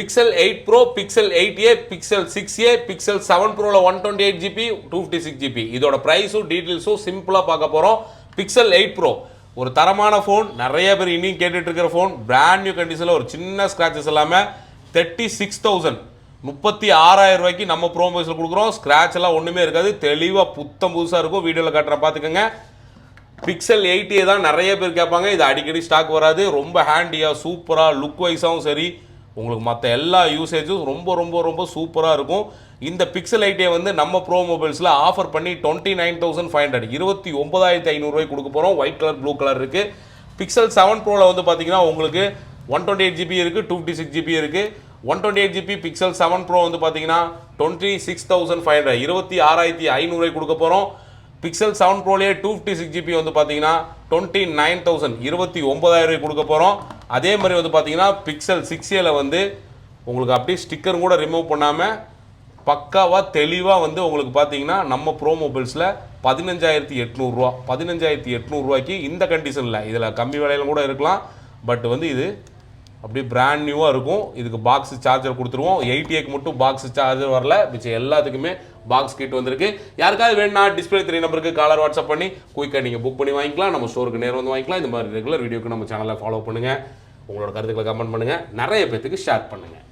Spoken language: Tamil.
Pixel eight pro Pixel eight A Pixel six A Pixel seven ப்ரோவில் one twenty eight GB two fifty six GB இதோட ப்ரைஸும் டீட்டெயில்ஸும் சிம்பிளாக பார்க்க போகிறோம் பிக்சல் எயிட் ப்ரோ ஒரு தரமான ஃபோன் நிறைய பேர் இன்னும் கேட்டுட்டு இருக்கிற ஃபோன் பிராண்ட் நியூ கண்டிஷனில் ஒரு சின்ன ஸ்க்ராச்சஸ் இல்லாமல் தேர்ட்டி சிக்ஸ் தௌசண்ட் முப்பத்தி ஆறாயிரம் ரூபாய்க்கு நம்ம ப்ரோமோஸில் கொடுக்குறோம். ஸ்க்ராட்ச் எல்லாம் ஒன்றுமே இருக்காது. தெளிவாக புத்தம் புதுசாக இருக்கும். வீடியோவில் காட்டுறேன் பார்த்துக்கோங்க. பிக்சல் எயிட்டியே தான் நிறைய பேர் கேட்பாங்க. இது அடிக்கடி ஸ்டாக் வராது. ரொம்ப ஹேண்டியாக சூப்பராக லுக் வைஸாகவும் சரி. உங்களுக்கு மற்ற எல்லா யூசேஜும் ரொம்ப ரொம்ப ரொம்ப சூப்பராக இருக்கும். இந்த பிக்சல் எயிட்டே வந்து நம்ம ப்ரோ மொபைல்ஸில் ஆஃபர் பண்ணி twenty nine thousand five hundred இருபத்தி ஒன்பதாயிரத்தி ஐநூறுரூவாய்க்கு கொடுக்க போகிறோம் ஒயிட் கலர் ப்ளூ கலர் இருக்குது பிக்சல் செவன் ப்ரோவில் வந்து பார்த்தீங்கன்னா உங்களுக்கு ஒன் டுவெண்ட்டி எயிட் ஜிபி இருக்குது டூ ஃபிஃப்டி சிக்ஸ் ஜிபி இருக்குது one twenty eight GB Pixel seven pro வந்து பார்த்தீங்கன்னா twenty six thousand five hundred இருபத்தி ஆறாயிரத்தி ஐநூறுரூவாய்க்கு கொடுக்க போகிறோம் பிக்சல் செவன் ப்ரோலேயே டூ ஃபிஃப்டி சிக்ஸ் ஜிபி வந்து பார்த்தீங்கன்னா டுவெண்ட்டி நைன் தௌசண்ட் இருபத்தி ஒன்பதாயிரம் கொடுக்க போகிறோம் அதே மாதிரி வந்து பார்த்தீங்கன்னா பிக்சல் சிக்ஸ் ஏல வந்து உங்களுக்கு அப்படியே ஸ்டிக்கர் கூட ரிமூவ் பண்ணாமல் பக்காவாக தெளிவாக வந்து உங்களுக்கு பார்த்தீங்கன்னா நம்ம ப்ரோ மொபைல்ஸில் பதினஞ்சாயிரத்தி எட்நூறுரூவா பதினஞ்சாயிரத்தி எட்நூறுரூவாய்க்கு இந்த கண்டிஷனில் இதில் கம்மி விலையில கூட இருக்கலாம். பட் வந்து இது அப்படியே பிராண்ட் நியூவாக இருக்கும். இதுக்கு பாக்ஸ் சார்ஜர் கொடுத்துருவோம். எயிட்டிஏக்கு மட்டும் பாக்ஸ் சார்ஜர் வரல. மிச்சம் எல்லாத்துக்குமே பாக்ஸ் கிட் வந்திருக்கு. யாருக்காவது வேணா டிஸ்பிளே த்ரீ நம்பருக்கு காலர் வாட்ஸ்அப் பண்ணி குயிக்காக நீங்கள் புக் பண்ணி வாங்கிக்கலாம். நம்ம ஸ்டோருக்கு நேரம் வந்து வாங்கிக்கலாம். இந்த மாதிரி ரெகுலர் வீடியோக்கு நம்ம சேனலை ஃபாலோ பண்ணுங்கள் உங்களோட கருத்துக்களை கமெண்ட் பண்ணுங்கள் நிறைய பேர்த்துக்கு ஷேர் பண்ணுங்கள்